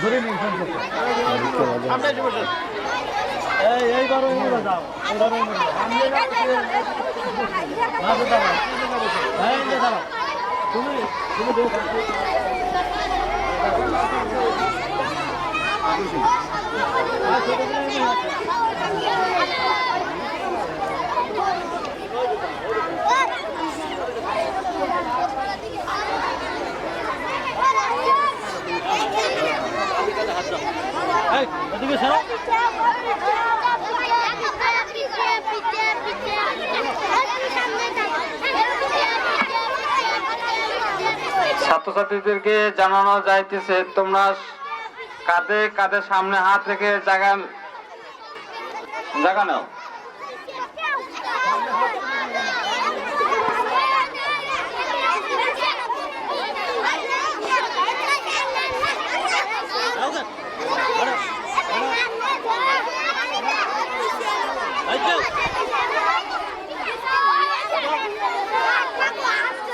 ধরে নিন এই যাও দাঁড়াও হ্যাঁ এই যে তুমি তুমি দেখো। ছাত্রছাত্রীদেরকে জানানো যাইতেছে তোমরা কাঁধে কাঁধে সামনে হাত রেখে জাগান জায়গা নাও এই তো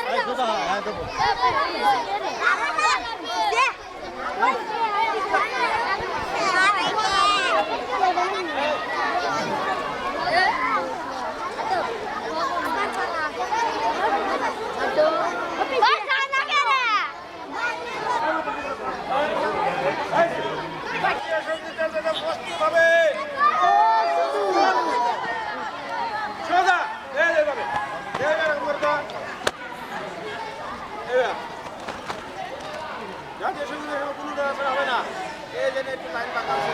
এই তো দাও হ্যাঁ দেবো সোজা এই যে যাবে এই এরকম করতে এই জাতীয় সংগীত এখানে কোনো দেওয়া হবে না এই যে একটু লাইন পাকা আছে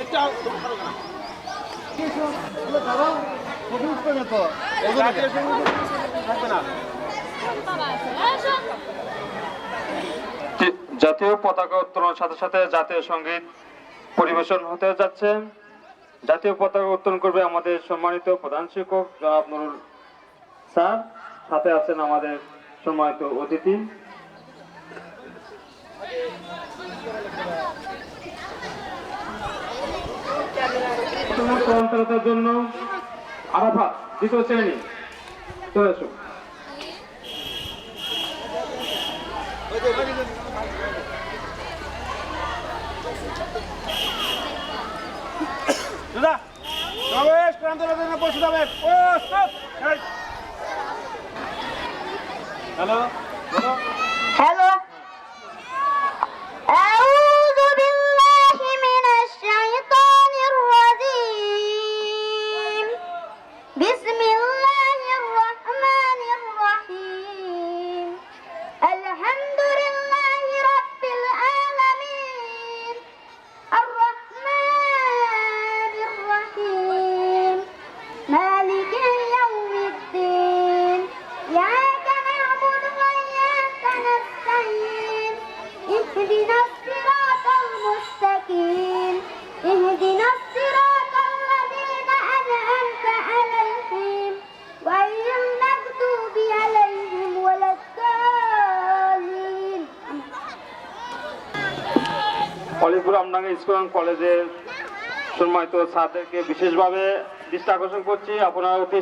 একটু ভালো না দাঁড়াও কবি উঠবে না তো জাতীয় সংগীত থাকবে না জাতীয় পতাকা উত্তোলনের সাথে সাথে জাতীয় সংগীত পরিবেশন হতে যাচ্ছে। জাতীয় পতাকা উত্তোলন করবে আমাদের সম্মানিত প্রধান শিক্ষক জনাব নুরুল স্যার। সাথে আছেন আমাদের সম্মানিত অতিথি। সমস্ত অন্তরতার জন্য আরাফাত, দ্বিতীয় শ্রেণি, চলে আসুন ¡Duda! Pues, ¡Una vez! ¡Cuándo la tengo por su ¡Oh, stop! School কলেজের সম্মানিত ছাত্রদেরকে বিশেষভাবে দৃষ্টি আকর্ষণ করছি। আপনারা অতি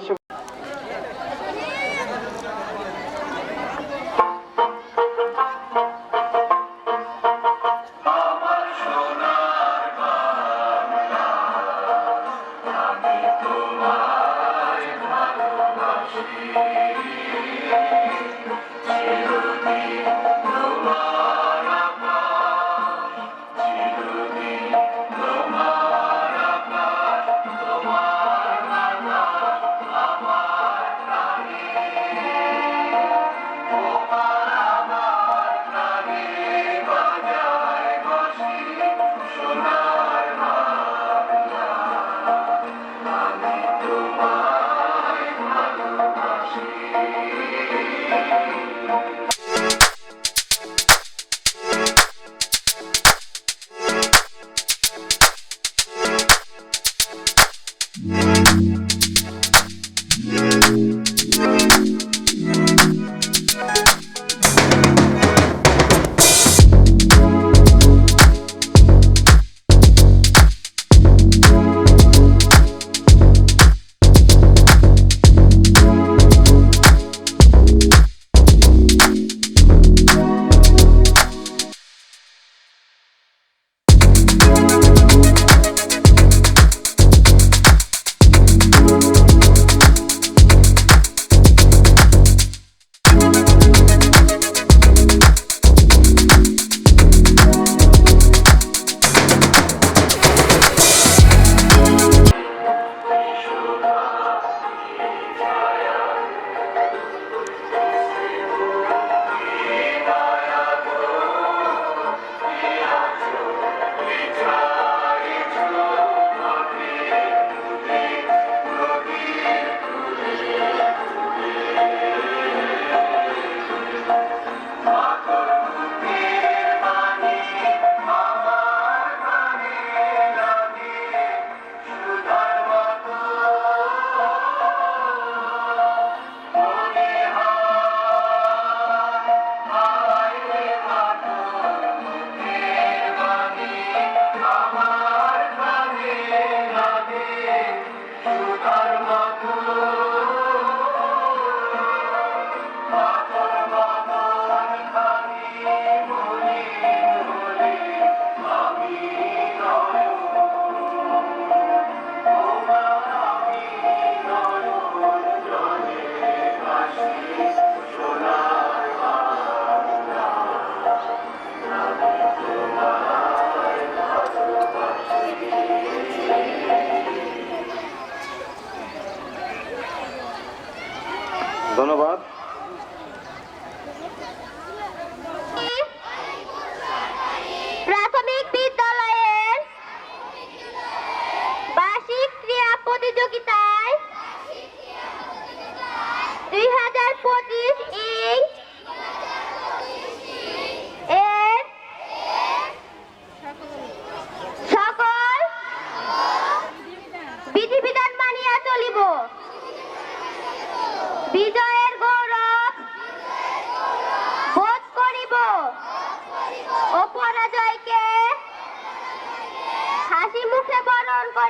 ধন্যবাদ।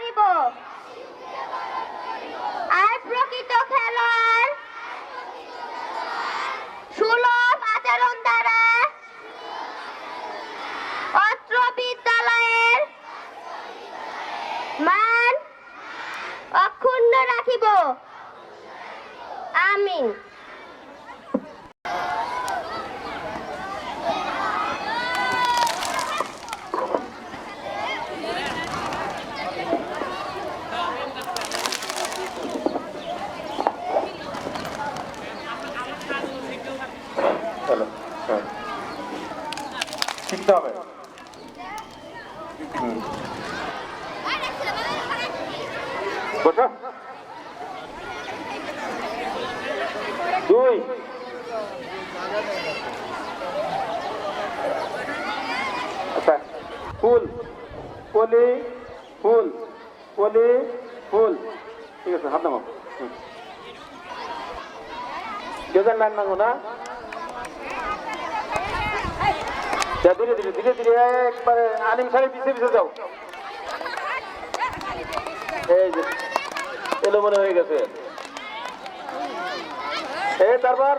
করিব আর প্রকৃত খেলোয়াড়? সুলভ আচরণ দ্বারা অত্র বিদ্যালয়ের মান অক্ষুণ্ণ রাখিব আমিন চলো হ্যাঁ। শিখতে হবে। দুই। আচ্ছা। ফুল। কলি ফুল। কলি ফুল। ঠিক আছে, হাত নামাও। কেউ নামো না যা ধীরে ধীরে একবারে আলিম সাহেব পিছিয়ে পিছিয়ে যাও। এই যে এলো মনে হয়ে গেছে। এই তারপর?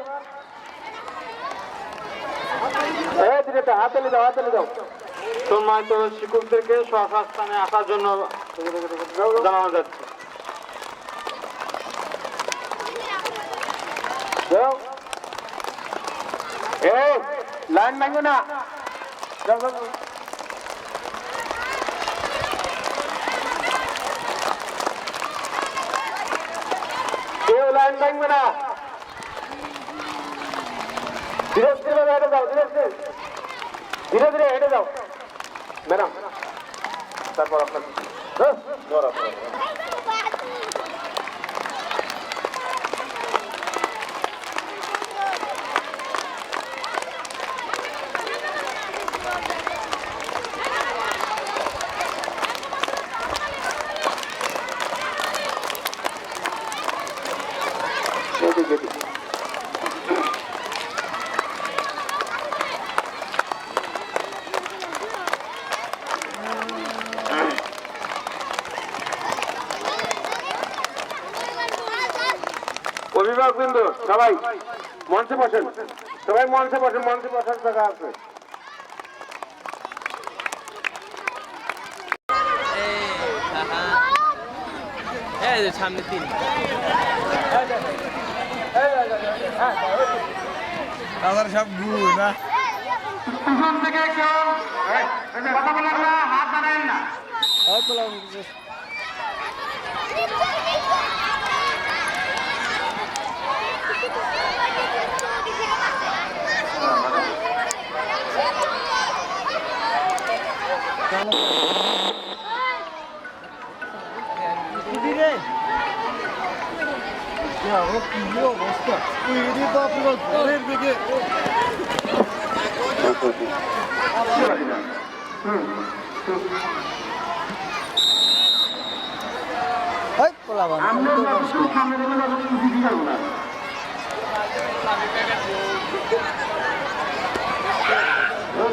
এই ধীরে ধীরে হাতালি দাও হাতালি দাও সম্মানিত শিক্ষকদেরকে স্থানে আসার জন্য জানানো যাচ্ছে। লাইন ভাঙবে না। যাও, যাও, যাও। কেউ লাইন ভাঙবে না ধীরে ধীরে ভাবে হেঁটে যাও ধীরে ধীরে ধীরে ধীরে হেঁটে যাও ম্যাডাম তারপর আপনার সবাই মঞ্চে বসেন। সবাই মঞ্চে বসেন মঞ্চে বসার জায়গা আছে। সামনে তিন। আমার সব গু না? পিছন থেকে কেউ এই, এই যে কথা বলার হাত না কি অবস্থা তুই রে বাপ রে ঘরের দিকে ওই পোলাবান আমরা সামনে না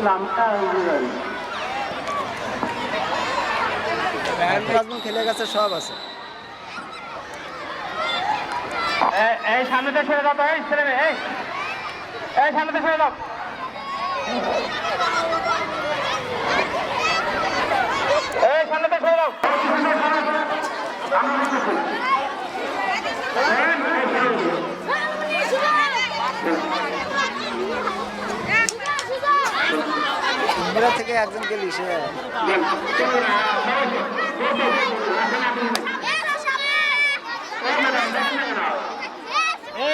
নামটা উঠে খেলে গেছে সব আছে। এই সামনেতে সরে দাও এই ছেলে মেয়ে, এই। এই সামনেতে সরে দাও এই সামনেতে সরে দাও ইন্দিরা থেকে একজন গেলি সে।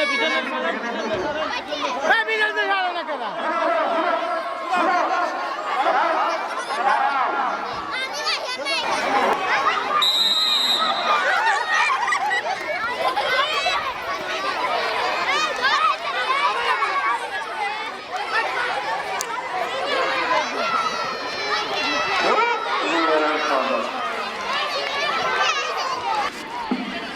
পিছনে এই বিজেপি ছাড়ো না কেন চকলেট দাও তুমি ম্যাডাম গাইস না কেউ থাকলেন একবার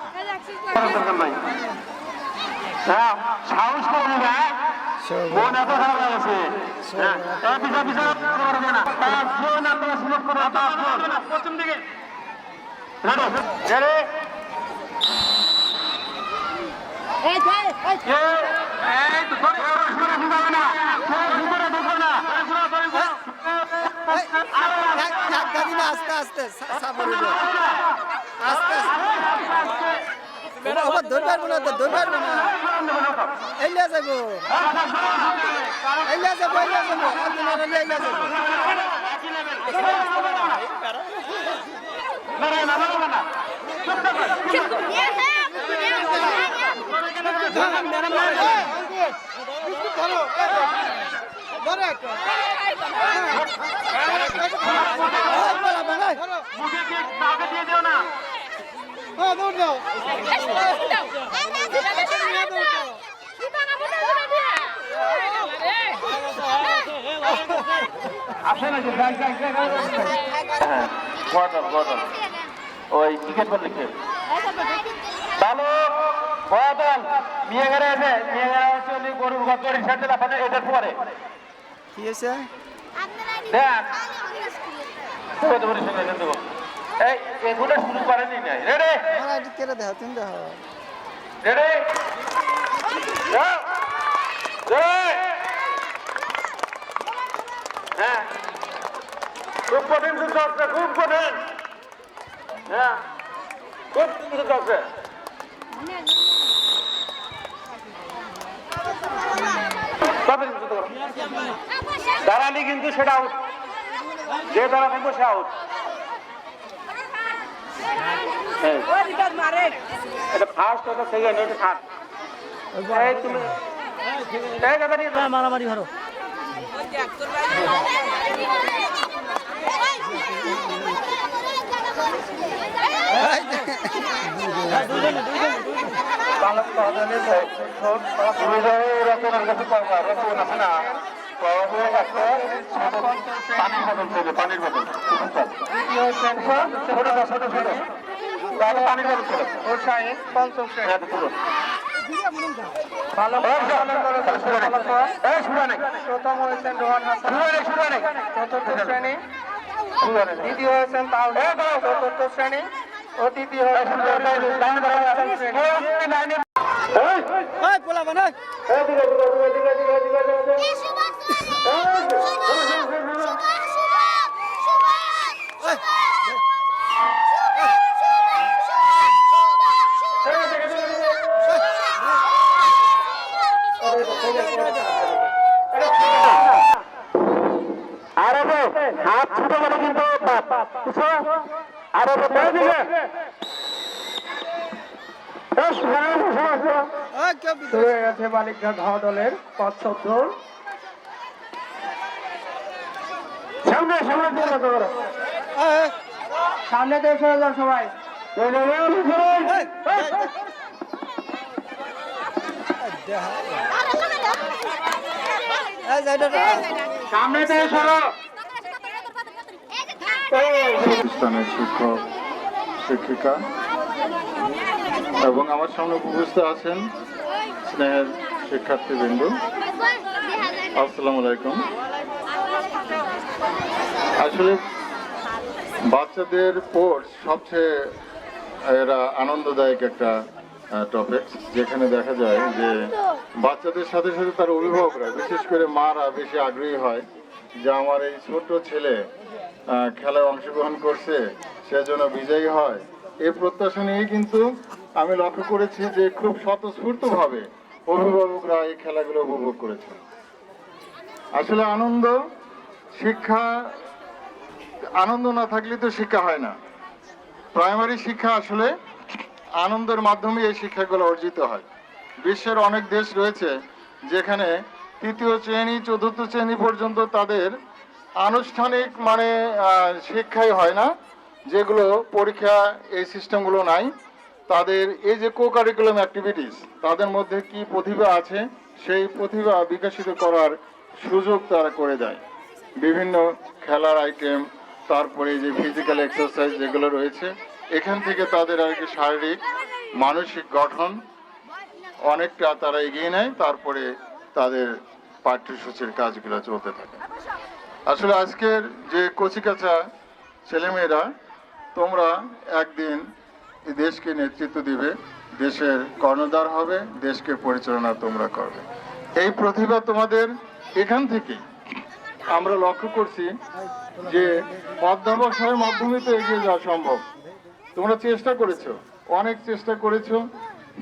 ওইছে ওইছে হ্যাঁ সাহস করবি না মন এত খারাপ হ্যাঁ পিছা পিছা করবে না আপনারা পশ্চিম দিকে আস্তে আস্তে আস্তে আস্তে আবার ধরে পারব না তো ধরে পারব না এলিয়া যাব এলিয়া যাব এলিয়া যাব এলিয়া যাব মুখে দিয়ে দিও না হ্যাঁ দৌড় দাও। আসে না যাই যাই যাই বদল বদল ওই টিকিট বল লিখে ভালো বদল মেয়ে ঘরে আছে মেয়ে ঘরে আছে উনি গরুর গত রিসার্চ দিলে এটার পরে। কি হয়েছে? দেখ এই এগুলো শুরু করেনি নাই। রেডি আমার আইডি কেটে দাও তুমি দাও রেডি হ্যাঁ। খুব কঠিন কিন্তু আছে খুব কঠিন। হ্যাঁ। খুব কিন্তু আছে। দাঁড়ালি কিন্তু সেটা আউট যে দাঁড়া থাকব সে আউট এটা ফার্স্ট ওটা সেকেন্ড ওটা থার্ড এই তুমি এই যাও। মারামারি ধরো তো এরকম আর কাছে পারবা পানির বোতল থেকে পানির বোতল ছোট ছোট ছোট তাহলে পানির বোতল ছিল ওর সাইজ পঞ্চম শ্রেণি ভালো প্রথম হয়েছেন রোহান হাসান চতুর্থ শ্রেণি দ্বিতীয় হয়েছেন তাল চতুর্থ শ্রেণি হাত ছোট বলে কিন্তু আরে দিকে ওই কেউ বিদ্রোহ শুরু হয়ে গেছে বালিকা ঘাও দলের পথ সামনে দিয়ে সরে যাও সবাই সামনে দিয়ে সরো স্থানের শিক্ষক, শিক্ষিকা এবং আমার সামনে উপস্থিত আছেন স্নেহের শিক্ষার্থীবৃন্দ। আসসালামু আলাইকুম। আসলে বাচ্চাদের কোর্স সবচেয়ে, এরা আনন্দদায়ক একটা টপিক যেখানে দেখা যায় যে বাচ্চাদের সাথে সাথে তার অভিভাবকরা, বিশেষ করে মারা বেশি আগ্রহী হয় যে আমার এই ছোট ছেলে খেলায় অংশগ্রহণ করছে, সে যেন বিজয়ী হয়। এই প্রত্যাশা নিয়ে কিন্তু আমি লক্ষ্য করেছি যে খুব স্বতঃস্ফূর্তভাবে অভিভাবকরা এই খেলাগুলো উপভোগ করেছেন। আসলে আনন্দ, শিক্ষা আনন্দ না থাকলে তো শিক্ষা হয় না। প্রাইমারি শিক্ষা আসলে আনন্দের মাধ্যমে এই শিক্ষাগুলো অর্জিত হয়। বিশ্বের অনেক দেশ রয়েছে যেখানে তৃতীয় শ্রেণি, চতুর্থ শ্রেণি পর্যন্ত তাদের আনুষ্ঠানিক মানে শিক্ষাই হয় না, যেগুলো পরীক্ষা এই সিস্টেমগুলো নাই। তাদের এই যে কো কারিকুলাম অ্যাক্টিভিটিস তাদের মধ্যে কি প্রতিভা আছে, সেই প্রতিভা বিকশিত করার সুযোগ তারা করে দেয়। বিভিন্ন খেলার আইটেম তারপরে যে ফিজিক্যাল এক্সারসাইজ যেগুলো রয়েছে, এখান থেকে তাদের আর কি শারীরিক, মানসিক গঠন অনেকটা তারা এগিয়ে নেয়, তারপরে তাদের পাঠ্যসূচির কাজগুলো চলতে থাকে। আসলে আজকের যে কচিকাচা ছেলেমেয়েরা, তোমরা একদিন দেশকে নেতৃত্ব দিবে, দেশের কর্ণধার হবে, দেশকে পরিচালনা তোমরা করবে। এই প্রতিভা তোমাদের এখান থেকেই আমরা লক্ষ্য করছি যে অধ্যাবসায়ের মাধ্যমে তো এগিয়ে যাওয়া সম্ভব। তোমরা চেষ্টা করেছ, অনেক চেষ্টা করেছ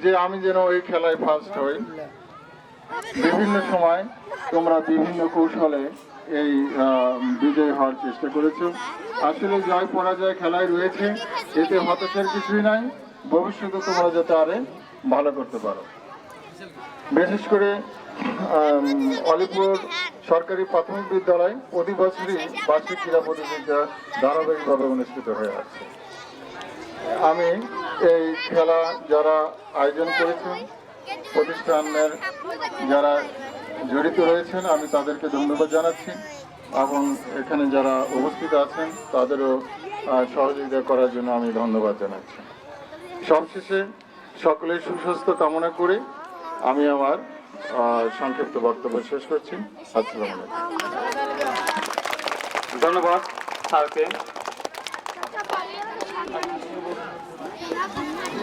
যে আমি যেন ওই খেলায় ফার্স্ট হই। বিভিন্ন সময় তোমরা বিভিন্ন কৌশলে এই বিজয় হওয়ার চেষ্টা করেছ। আসলে জয় পরাজয় খেলায় রয়েছে, এতে হতাশার কিছুই নাই। ভবিষ্যতে তোমরা যাতে আরে ভালো করতে পারো। বিশেষ করে অলিপুর সরকারি প্রাথমিক বিদ্যালয় প্রতি বছরই বার্ষিক ক্রীড়া প্রতিযোগিতা ধারাবাহিকভাবে অনুষ্ঠিত হয়ে আসছে আমি এই খেলা যারা আয়োজন করেছেন, প্রতিষ্ঠানের যারা জড়িত রয়েছেন, আমি তাদেরকে ধন্যবাদ জানাচ্ছি এবং এখানে যারা উপস্থিত আছেন, তাদেরও সহযোগিতা করার জন্য আমি ধন্যবাদ জানাচ্ছি। সবশেষে সকলের সুস্বাস্থ্য কামনা করে আমি আমার সংক্ষিপ্ত বক্তব্য শেষ করছি। ধন্যবাদ স্যারকে।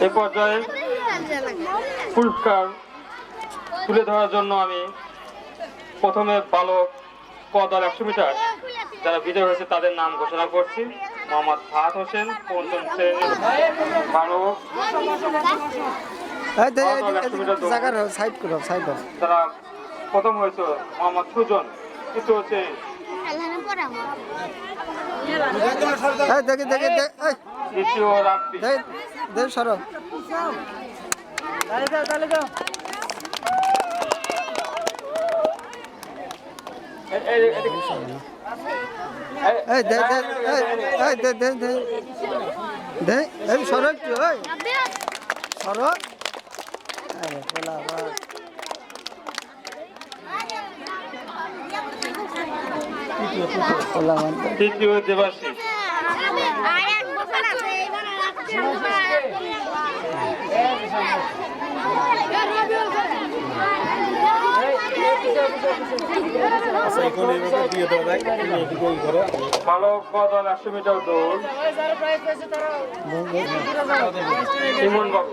এ পর্যায়ে পুরস্কার তুলে ধরার জন্য আমি প্রথমে বালক পদল একশো মিটার, যারা বিজয় হয়েছে তাদের নাম ঘোষণা করছি। মোহাম্মদ ফাহাদ হোসেন, পঞ্চম শ্রেণির বালক। সাইড করো সাইড করো। যারা প্রথম হয়েছে মোহাম্মদ সুজন কিন্তু হচ্ছে দেখি দেখি দে- এই, দ্বিতীয় রাব্বি দে দে সরো। সরো সরো। আরে বলা আবার তৃতীয় দেবাশিস বালক বদল একশো মিটার দৌড়। ইমন বাবু।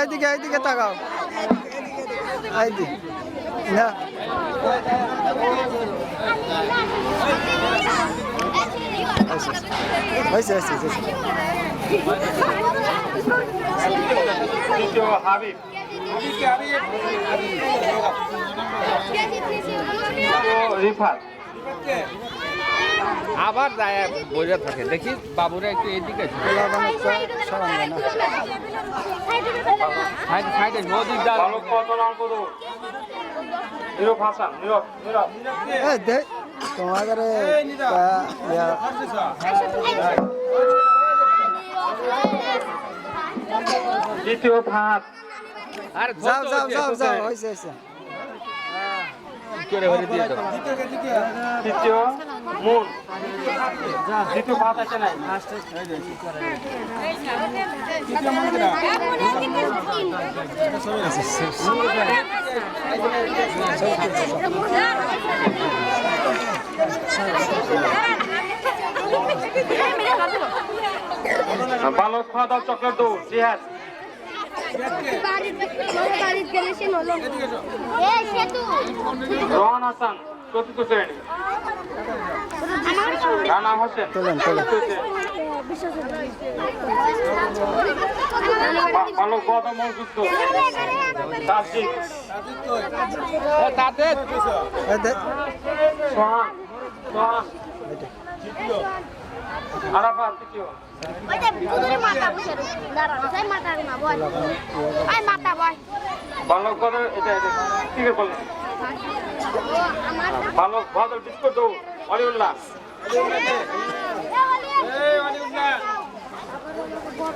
এইদিকে এইদিকে তাকাও না হয়েছে আবার যায় বইরা থাকে। দেখি বাবুরা একটু এদিকে তোমাদের দ্বিতীয় ভাত আর যাও যাও যাও যাও হয়েছে হয়েছে। করে ভরে দিয়ে দাও। তৃতীয় মূল। দ্বিতীয় ভাত আছে নাই? বালক খাওয়া দাও চকলেট দৌ জিহাদ। এ সেতু রোহান হাসান চতুর্থ শ্রেণি। রানা হোসেন। বালক তাসজিদ। সোহান সোহান। আরাফাত তৃতীয় ওই যে বুদুরে মাথা বসে দাঁড়ানো সেই মাথা না বল। আই মাথা বল। বালক গদর এটা এটা ঠিক আছে বললেন বালক গদর বিস্কুট দৌ অলিউল্লাহ।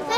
এই